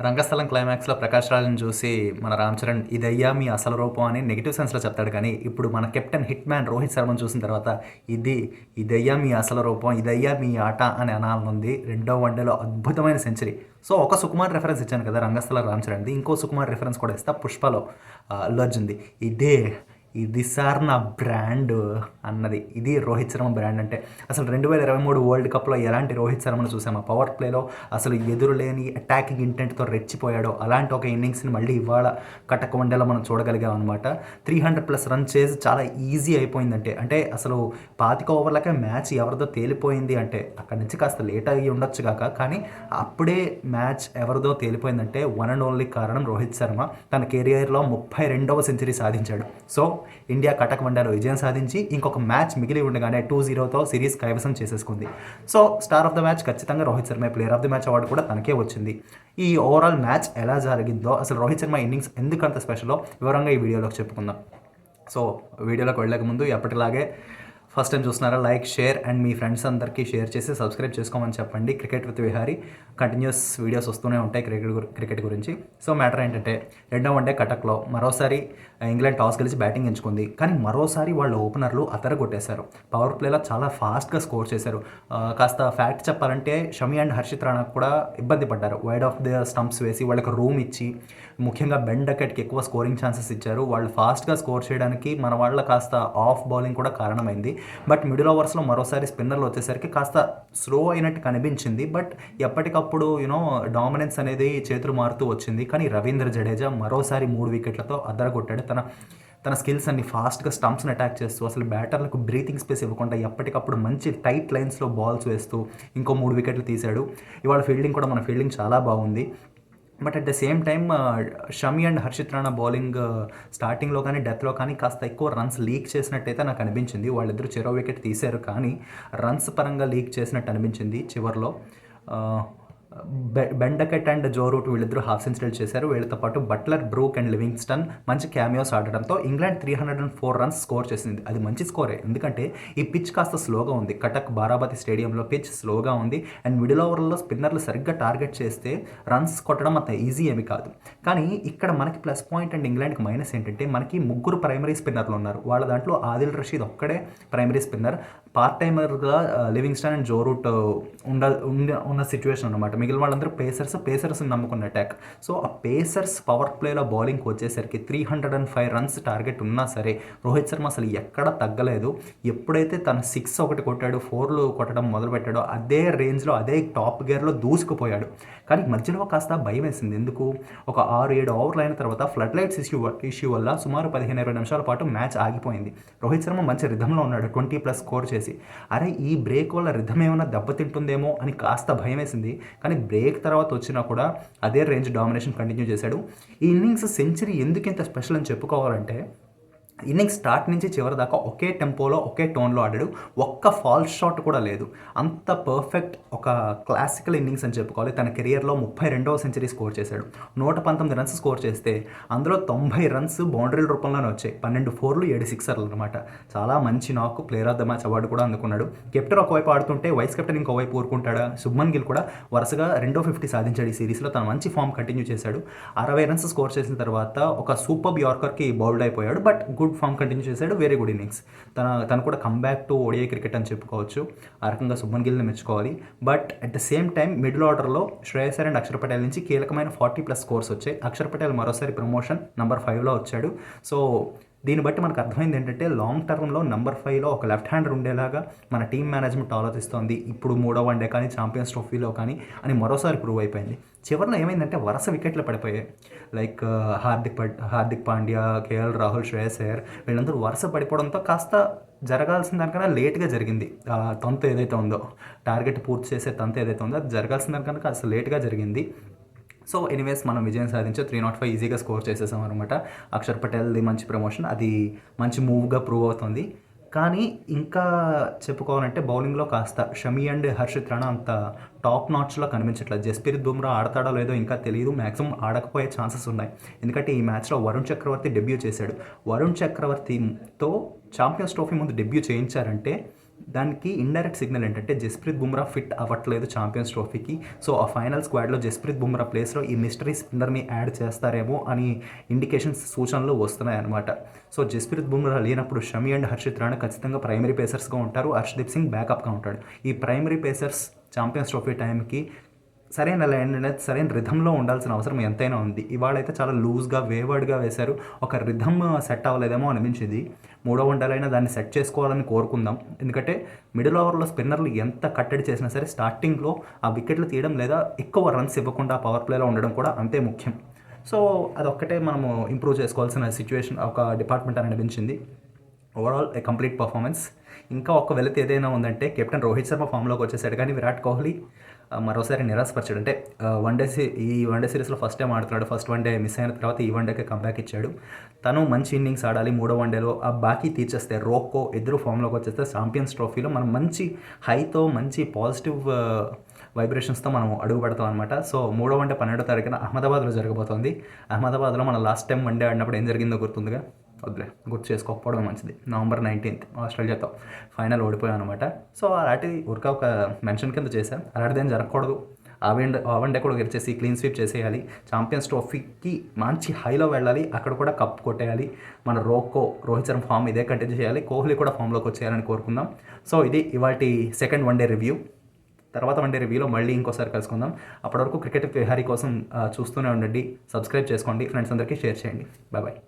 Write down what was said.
రంగస్థలం క్లైమాక్స్లో ప్రకాష్ రాజ్ని చూసి మన రామ్ చరణ్ ఇదయ్యా మీ అసలు రూపం అని నెగిటివ్ సెన్స్లో చెప్తాడు. కానీ ఇప్పుడు మన కెప్టెన్ హిట్ మ్యాన్ రోహిత్ శర్మను చూసిన తర్వాత ఇది ఇదయ్యా మీ అసలు రూపం ఇదయ్యా మీ ఆట అని అనాలనుంది రెండో వన్డేలో అద్భుతమైన సెంచరీ. సో ఒక సుకుమార్ రెఫరెన్స్ ఇచ్చాను కదా రంగస్థల రామ్ చరణ్ది. ఇంకో సుకుమార్ రెఫరెన్స్ కూడా ఇస్తా పుష్పలో ఆ, అల్లు అర్జున్ది ఇదే ఇది సార్ నా బ్రాండ్ అన్నది. ఇది రోహిత్ శర్మ బ్రాండ్ అంటే అసలు రెండు వేల ఇరవై మూడు వరల్డ్ కప్లో ఎలాంటి రోహిత్ శర్మను చూసామో? పవర్ ప్లేలో అసలు ఎదురులేని అటాకింగ్ ఇంటెంట్తో రెచ్చిపోయాడో అలాంటి ఒక ఇన్నింగ్స్ని మళ్ళీ ఇవాళ కటక వన్డేలో మనం చూడగలిగాం అనమాట త్రీ హండ్రెడ్ ప్లస్ రన్ చేసి చాలా ఈజీ అయిపోయిందంటే అంటే అసలు పాతిక ఓవర్లకే మ్యాచ్ ఎవరిదో తేలిపోయింది అంటే అక్కడి నుంచి కాస్త లేట్ అయ్యి ఉండొచ్చు కాక కానీ అప్పుడే మ్యాచ్ ఎవరిదో తేలిపోయిందంటే వన్ అండ్ ఓన్లీ కారణం రోహిత్ శర్మ. తన కెరియర్లో ముప్పై రెండవ సెంచరీ సాధించాడు. సో ఇండియా కటక్ వన్డేలో విజయం సాధించి ఇంకొక మ్యాచ్ మిగిలి ఉండగానే టూ జీరోతో సిరీస్ కైవసం చేసేసుకుంది. So star of the match ఖచ్చితంగా Rohit Sharma player of the match award కూడా తనకే వచ్చింది. ఈ ఓవరాల్ మ్యాచ్ ఎలా జరిగిందో అసలు రోహిత్ శర్మ ఇన్నింగ్స్ ఎందుకంత స్పెషలో వివరంగా ఈ వీడియోలోకి చెప్పుకుందాం. సో వీడియోలోకి వెళ్ళక ముందు ఎప్పటిలాగే ఫస్ట్ టైం చూస్తున్నారా లైక్ షేర్ అండ్ మీ ఫ్రెండ్స్ అందరికీ షేర్ చేసి సబ్స్క్రైబ్ చేసుకోమని చెప్పండి. Cricket with Vihari continues videos వస్తూనే ఉంటాయి క్రికెట్ క్రికెట్ గురించి. సో మ్యాటర్ ఏంటంటే రెండో వన్డే కటక్లో మరోసారి ఇంగ్లాండ్ టాస్ గెలిచి బ్యాటింగ్ ఎంచుకుంది. కానీ మరోసారి వాళ్ళ ఓపెనర్లు అతరగొట్టేశారు. పవర్ ప్లేలో చాలా ఫాస్ట్గా స్కోర్ చేశారు. కాస్త ఫ్యాక్ట్ చెప్పాలంటే షమి అండ్ హర్షిత్ రాణా కూడా ఇబ్బంది పడ్డారు. వైడ్ ఆఫ్ ద స్టంప్స్ వేసి వాళ్ళకి రూమ్ ఇచ్చి ముఖ్యంగా బెండ్ డకెట్కి ఎక్కువ స్కోరింగ్ ఛాన్సెస్ ఇచ్చారు. వాళ్ళు ఫాస్ట్గా స్కోర్ చేయడానికి మన వాళ్ళ కాస్త ఆఫ్ బౌలింగ్ కూడా కారణమైంది. బట్ మిడిల్ ఓవర్స్లో మరోసారి స్పిన్నర్లు వచ్చేసరికి కాస్త స్లో అయినట్టు కనిపించింది. బట్ ఎప్పటికప్పుడు యూనో డామినెన్స్ అనేది చేతులు మారుతూ వచ్చింది. కానీ రవీంద్ర జడేజా మరోసారి మూడు వికెట్లతో అద్దరగొట్టాడు. తన తన స్కిల్స్ అన్ని ఫాస్ట్గా స్టంప్స్ని అటాక్ చేస్తూ అసలు బ్యాటర్లకు బ్రీతింగ్ స్పేస్ ఇవ్వకుండా ఎప్పటికప్పుడు మంచి టైట్ లైన్స్లో బాల్స్ వేస్తూ ఇంకో మూడు వికెట్లు తీశాడు. ఇవాళ ఫీల్డింగ్ కూడా మన ఫీల్డింగ్ చాలా బాగుంది. But at the same time Shami and Harshit Rana bowling స్టార్టింగ్లో కానీ డెత్లో కానీ కాస్త ఎక్కువ రన్స్ లీక్ చేసినట్టయితే నాకు అనిపించింది. వాళ్ళిద్దరూ చెరో వికెట్ తీశారు కానీ రన్స్ పరంగా లీక్ చేసినట్టు అనిపించింది చివరిలో. Ben Duckett and Joe Root వీళ్ళిద్దరూ హాఫ్ సెంచరీలు చేశారు. వీళ్ళతో పాటు బట్లర్ బ్రూక్ అండ్ లివింగ్స్టన్ మంచి cameos ఆడడంతో England three hundred and four runs score చేసింది. అది మంచి స్కోరే ఎందుకంటే ఈ పిచ్ కాస్త స్లోగా ఉంది. కటక్ బారాబతి స్టేడియంలో పిచ్ స్లోగా ఉంది. అండ్ మిడిల్ ఓవర్లో స్పిన్నర్లు సరిగ్గా టార్గెట్ చేస్తే రన్స్ కొట్టడం అంత ఈజీ ఏమి కాదు. కానీ ఇక్కడ మనకి ప్లస్ పాయింట్ అండ్ ఇంగ్లాండ్కి మైనస్ ఏంటంటే మనకి ముగ్గురు ప్రైమరీ స్పిన్నర్లు ఉన్నారు. వాళ్ళ దాంట్లో ఆదిల్ రషీద్ ఒక్కడే ప్రైమరీ స్పిన్నర్ పార్ట్ టైమర్గా లివింగ్స్టన్ అండ్ జో రూట్ ఉండ ఉన్న సిచ్యువేషన్ అనమాట మిగిలిన వాళ్ళందరూ పేసర్స్ పేసర్స్ నమ్ముకున్న అటాక్ సో ఆ పేసర్స్ పవర్ ప్లేలో బౌలింగ్కి వచ్చేసరికి three hundred and five runs target ఉన్నా సరే రోహిత్ శర్మ అసలు ఎక్కడ తగ్గలేదు. ఎప్పుడైతే తన సిక్స్ ఒకటి కొట్టాడు ఫోర్లు కొట్టడం మొదలుపెట్టాడో అదే రేంజ్లో అదే టాప్ గేర్లో దూసుకుపోయాడు. కానీ మధ్యలో కాస్త భయం వేసింది. ఎందుకు? ఒక ఆరు ఏడు ఓవర్లు అయిన తర్వాత ఫ్లడ్ లైట్స్ ఇష్యూ ఇష్యూ వల్ల సుమారు పదిహేను ఇరవై నిమిషాల పాటు మ్యాచ్ ఆగిపోయింది. రోహిత్ శర్మ మంచి రిధంలో ఉన్నాడు. ట్వంటీ ప్లస్ స్కోర్ చేసి అరే ఈ బ్రేక్ వల్ల రిధం ఏమైనా దెబ్బతింటుందేమో అని కాస్త భయం వేసింది కానీ బ్రేక్ తర్వాత వచ్చినా కూడా అదే రేంజ్ డామినేషన్ కంటిన్యూ చేశాడు. ఈ ఇన్నింగ్స్ సెంచరీ ఎందుకు ఇంత స్పెషల్ అని చెప్పుకోవాలంటే ఇన్నింగ్స్ స్టార్ట్ నుంచి చివరి దాకా ఒకే టెంపోలో ఒకే టోన్లో ఆడాడు. ఒక్క ఫాల్స్ షాట్ కూడా లేదు. అంత పర్ఫెక్ట్ ఒక క్లాసికల్ ఇన్నింగ్స్ అని చెప్పుకోవాలి. తన కెరియర్లో ముప్పై రెండవ సెంచరీ స్కోర్ చేశాడు. నూట పంతొమ్మిది రన్స్ స్కోర్ చేస్తే అందులో తొంభై రన్స్ బౌండరీల రూపంలోనే వచ్చాయి. పన్నెండు ఫోర్లు ఏడు సిక్సర్లు అనమాట చాలా మంచి నాకు player of the match award కూడా అందుకున్నాడు. కెప్టెన్ ఒకవైపు ఆడుతుంటే వైస్ కెప్టెన్ ఇంకోవైపు ఊరుకుంటాడా? శుభ్మన్ గిల్ కూడా వరుసగా రెండో ఫిఫ్టీ సాధించాడు ఈ సిరీస్లో తన మంచి ఫామ్ కంటిన్యూ చేశాడు. అరవై రన్స్ స్కోర్ చేసిన తర్వాత ఒక సూపర్ యార్కర్కి బౌల్డ్ అయిపోయాడు. బట్ గుడ్ ఫామ్ కంటిన్యూ చేశాడు వెరీ గుడ్ ఇన్నింగ్స్. తన తను కూడా కంబ్యాక్ టు ఓడిఐ క్రికెట్ అని చెప్పుకోవచ్చు. ఆ రకంగా సుమన్ గిల్ని మెచ్చుకోవాలి. But at the same time middle ఆర్డర్లో శ్రేయస్ అండ్ అక్షర్ పటేల్ నుంచి కీలకమైన ఫార్టీ ప్లస్ స్కోర్స్ వచ్చాయి. అక్షర్ పటేల్ మరోసారి ప్రమోషన్ నంబర్ ఫైవ్లో వచ్చాడు. సో దీన్ని బట్టి మనకు అర్థమైంది ఏంటంటే లాంగ్ టర్మ్లో నెంబర్ ఫైవ్లో ఒక లెఫ్ట్ హ్యాండర్ ఉండేలాగా మన టీం మేనేజ్మెంట్ ఆలోచిస్తోంది. ఇప్పుడు మూడో వన్డే కానీ ఛాంపియన్స్ ట్రోఫీలో కానీ అని మరోసారి ప్రూవ్ అయిపోయింది. చివరిలో ఏమైందంటే వరుస వికెట్లు పడిపోయాయి. Like uh, Hardik Hardik Pandya KL Rahul Shreyas Iyer వీళ్ళందరూ వరుస పడిపోవడంతో కాస్త జరగాల్సిన దానికన్నా లేట్గా జరిగింది. ఆ తంతు ఏదైతే ఉందో టార్గెట్ పూర్తి చేసే తంతు ఏదైతే ఉందో అది జరగాల్సిన దానికన్నా కాస్త లేట్గా జరిగింది. సో ఎనీవేస్ మనం విజయం సాధించే త్రీ నాట్ ఫైవ్ ఈజీగా స్కోర్ చేసేసాం అనమాట అక్షర్ పటేల్ది మంచి ప్రమోషన్ అది మంచి మూవ్గా ప్రూవ్ అవుతుంది. కానీ ఇంకా చెప్పుకోవాలంటే బౌలింగ్లో కాస్త షమి అండ్ హర్షిత్ రాణా అంత టాప్ నాట్స్లో కనిపించట్లేదు. జస్ప్రీత్ బుమ్రా ఆడతాడో లేదో ఇంకా తెలియదు మ్యాక్సిమం ఆడకపోయే ఛాన్సెస్ ఉన్నాయి. ఎందుకంటే ఈ మ్యాచ్లో వరుణ్ చక్రవర్తి డెబ్యూ చేశాడు. వరుణ్ చక్రవర్తితో ఛాంపియన్స్ ట్రోఫీ ముందు డెబ్యూ చేయించారంటే దానికి ఇండైరెక్ట్ సిగ్నల్ ఏంటంటే జస్ప్రీత్ బుమ్రా ఫిట్ అవ్వట్లేదు ఛాంపియన్స్ ట్రోఫీకి సో ఆ ఫైనల్ స్క్వాడ్లో జస్ప్రీత్ బుమ్రా ప్లేస్లో ఈ మిస్టరీ స్పిన్నర్ని యాడ్ చేస్తారేమో అని ఇండికేషన్స్ సూచనలు వస్తున్నాయి అనమాట సో జస్ప్రీత్ బుమ్రా లేనప్పుడు షమి అండ్ హర్షిత్ రాణా ఖచ్చితంగా ప్రైమరీ పేసర్స్గా ఉంటారు. హర్షదీప్ సింగ్ బ్యాకప్గా ఉంటాడు. ఈ ప్రైమరీ పేసర్స్ ఛాంపియన్స్ ట్రోఫీ టైంకి సరైన లైన్ అనేది సరైన రిధంలో ఉండాల్సిన అవసరం ఎంతైనా ఉంది. ఇవాళైతే చాలా లూజ్గా వేవర్డ్గా వేశారు. ఒక రిధమ్ సెట్ అవ్వలేదేమో అనిపించింది. మూడో వంటలైనా దాన్ని సెట్ చేసుకోవాలని కోరుకుందాం. ఎందుకంటే మిడిల్ ఓవర్లో స్పిన్నర్లు ఎంత కట్టడి చేసినా సరే స్టార్టింగ్లో ఆ వికెట్లు తీయడం లేదా ఎక్కువ రన్స్ ఇవ్వకుండా పవర్ ప్లేలో ఉండడం కూడా అంతే ముఖ్యం. సో అదొక్కటే మనము ఇంప్రూవ్ చేసుకోవాల్సిన సిచ్యువేషన్ ఒక డిపార్ట్మెంట్ అని అనిపించింది. ఓవరాల్ ఏ కంప్లీట్ పర్ఫార్మెన్స్ ఇంకా ఒక్క వెళితే ఏదైనా ఉందంటే కెప్టెన్ రోహిత్ శర్మ ఫామ్లోకి వచ్చేసాడు. కానీ విరాట్ కోహ్లీ మరోసారి నిరాశపరిచాడు. అంటే వన్ డే ఈ వన్ డే సిరీస్లో ఫస్ట్ టైం ఆడుతున్నాడు. ఫస్ట్ వన్ డే మిస్ అయిన తర్వాత ఈ వన్ డేకి కంబ్యాక్ ఇచ్చాడు. తను మంచి ఇన్నింగ్స్ ఆడాలి. మూడో వన్ డేలో ఆ బాకీ తీర్చేస్తే రోకో ఇద్దరు ఫామ్లోకి వచ్చేస్తే ఛాంపియన్స్ ట్రోఫీలో మనం మంచి హైతో మంచి పాజిటివ్ వైబ్రేషన్స్తో మనం అడుగు పెడతాం అనమాట సో మూడో వన్ డే పన్నెండో తారీఖున అహ్మదాబాద్లో జరగబోతోంది. అహ్మదాబాద్లో మన లాస్ట్ టైం వన్ డే ఆడినప్పుడు ఏం జరిగిందో గుర్తుందిగా? వద్దులే గుర్తు చేసుకోకపోవడం మంచిది. నవంబర్ నైన్టీన్త్ ఆస్ట్రేలియాతో ఫైనల్ ఓడిపోయాం అనమాట సో అలాంటి ఉరక ఒక మెన్షన్ కింద చేశాను అలాంటిది ఏం జరగకూడదు. ఆ ఆవెండే ఆ కూడా గెలిచేసి క్లీన్ స్వీప్ చేసేయాలి. ఛాంపియన్స్ ట్రోఫీకి మంచి హైలో వెళ్ళాలి. అక్కడ కూడా కప్ కొట్టేయాలి. మన రోకో రోహిత్ శర్మ ఫామ్ ఇదే కంటిన్యూ చేయాలి. కోహ్లీ కూడా ఫామ్లోకి వచ్చేయాలని కోరుకుందాం. సో ఇది ఇవాటి సెకండ్ వన్ డే రివ్యూ. తర్వాత వన్ డే రివ్యూలో మళ్ళీ ఇంకోసారి కలుసుకుందాం. అప్పటి వరకు క్రికెట్ విహారీ కోసం చూస్తూనే ఉండండి. సబ్స్క్రైబ్ చేసుకోండి. ఫ్రెండ్స్ అందరికీ షేర్ చేయండి. Bye bye.